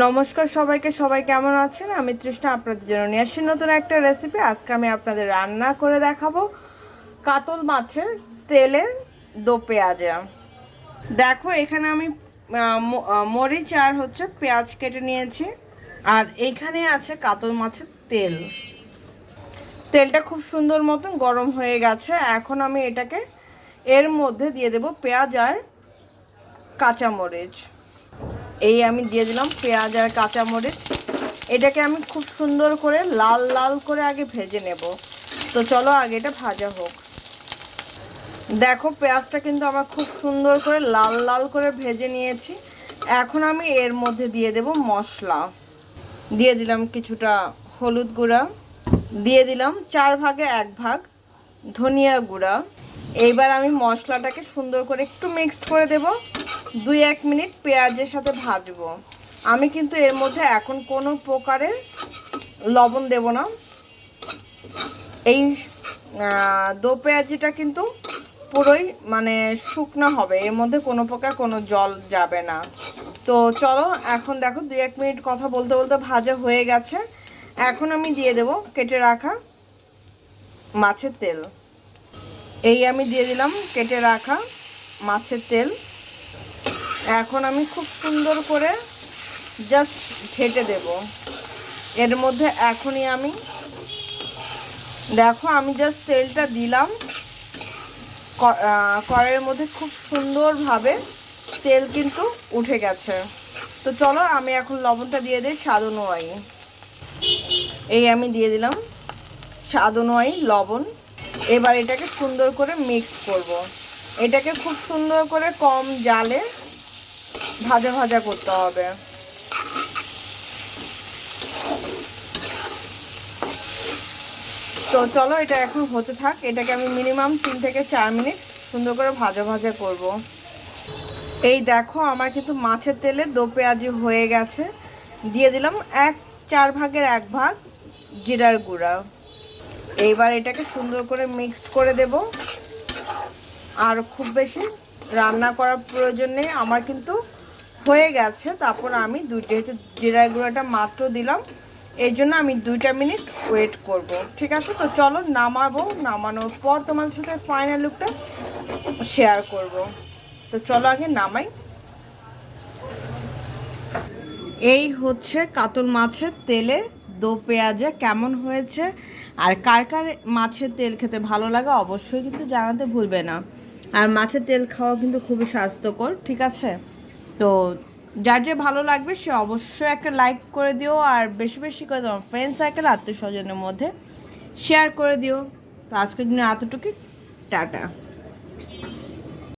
নমস্কার সবাইকে, সবাই কেমন আছেন? আমি তৃষ্ণা আপনাদের জন্য নিয়ে আসছি নতুন একটা রেসিপি আজকে আমি আপনাদের রান্না করে দেখাবো কাতল মাছের তেলের দো পেঁয়াজা। দেখো, এখানে আমি মরিচ আর হচ্ছে পেঁয়াজ কেটে নিয়েছি। আর এইখানে আছে কাতল মাছের তেল। তেলটা খুব সুন্দর মতন গরম হয়ে গেছে। এখন আমি এটাকে এর মধ্যে দিয়ে দেব পেঁয়াজ আর কাঁচামরিচ। এই আমি দিয়ে দিলাম পেঁয়াজ আর কাঁচামরিচ। এটাকে আমি খুব সুন্দর করে লাল লাল করে আগে ভেজে নেব। তো চলো আগে এটা ভাজা হোক। দেখো পেঁয়াজটা কিন্তু আমার খুব সুন্দর করে লাল লাল করে ভেজে নিয়েছি। এখন আমি এর মধ্যে দিয়ে দেব মশলা। দিয়ে দিলাম কিছুটা হলুদ গুঁড়া। দিয়ে দিলাম চার ভাগে এক ভাগ ধনিয়া গুঁড়া। এইবার আমি মশলাটাকে সুন্দর করে একটু মিক্সড করে দেব। দুই এক মিনিট পেঁয়াজের সাথে ভাজবো। আমি কিন্তু এর মধ্যে এখন কোনো প্রকারের লবণ দেব না। এই দো পেঁয়াজিটা কিন্তু পুরোই মানে শুকনো হবে। এর মধ্যে কোনো প্রকার কোনো জল যাবে না। তো চলো, এখন দেখো দুই এক মিনিট কথা বলতে বলতে ভাজা হয়ে গেছে। এখন আমি দিয়ে দেব কেটে রাখা মাছের তেল। এই আমি দিয়ে দিলাম কেটে রাখা মাছের তেল। এখন আমি খুব সুন্দর করে জাস্ট ঘেটে দেব। এর মধ্যে এখনই আমি, দেখো আমি জাস্ট তেলটা দিলাম। কড়াইয়ের মধ্যে খুব সুন্দরভাবে তেল কিন্তু উঠে গেছে। তো চলো আমি এখন লবণটা দিয়ে দিই স্বাদ অনুযায়ী এই আমি দিয়ে দিলাম স্বাদ অনুযায়ী লবণ। এবার এটাকে সুন্দর করে মিক্স করব। এটাকে খুব সুন্দর করে কম জালে ভাজা ভাজা করতে হবে। তো চলো, এটা এখন হতে থাক। এটাকে আমি মিনিমাম তিন থেকে চার মিনিট সুন্দর করে ভাজা ভাজা করব। এই দেখো, আমার কিন্তু মাছের তেলে দো পেঁয়াজি হয়ে গেছে। দিয়ে দিলাম এক, চার ভাগের এক ভাগ জিরার গুঁড়া। এইবার এটাকে সুন্দর করে মিক্সড করে দেব। আর খুব বেশি রান্না করার প্রয়োজন নেই। আমার কিন্তু হয়ে গেছে, তারপর আমি দুইটা হচ্ছে জিরার গুঁড়াটা মাত্র দিলাম, এই জন্য আমি দুইটা মিনিট ওয়েট করব, ঠিক আছে? তো চলো নামাবো, নামানোর পর তোমার সাথে ফাইনাল লুকটা শেয়ার করব। তো চলো আগে নামাই। এই হচ্ছে কাতল মাছের তেলে দো পেঁয়াজে কেমন হয়েছে, আর কার কার মাছের তেল খেতে ভালো লাগে অবশ্যই কিন্তু জানাতে ভুলবে না। আর মাছের তেল খাওয়া কিন্তু খুবই স্বাস্থ্যকর, ঠিক আছে? তো যার যে ভালো লাগবে সে অবশ্যই একটা লাইক করে দিও আর বেশি বেশি করে তোমার ফ্রেন্ড সার্কেল আত্মীয় স্বজনের মধ্যে শেয়ার করে দিও। তো আজকের জন্য এতটুকু টাটা।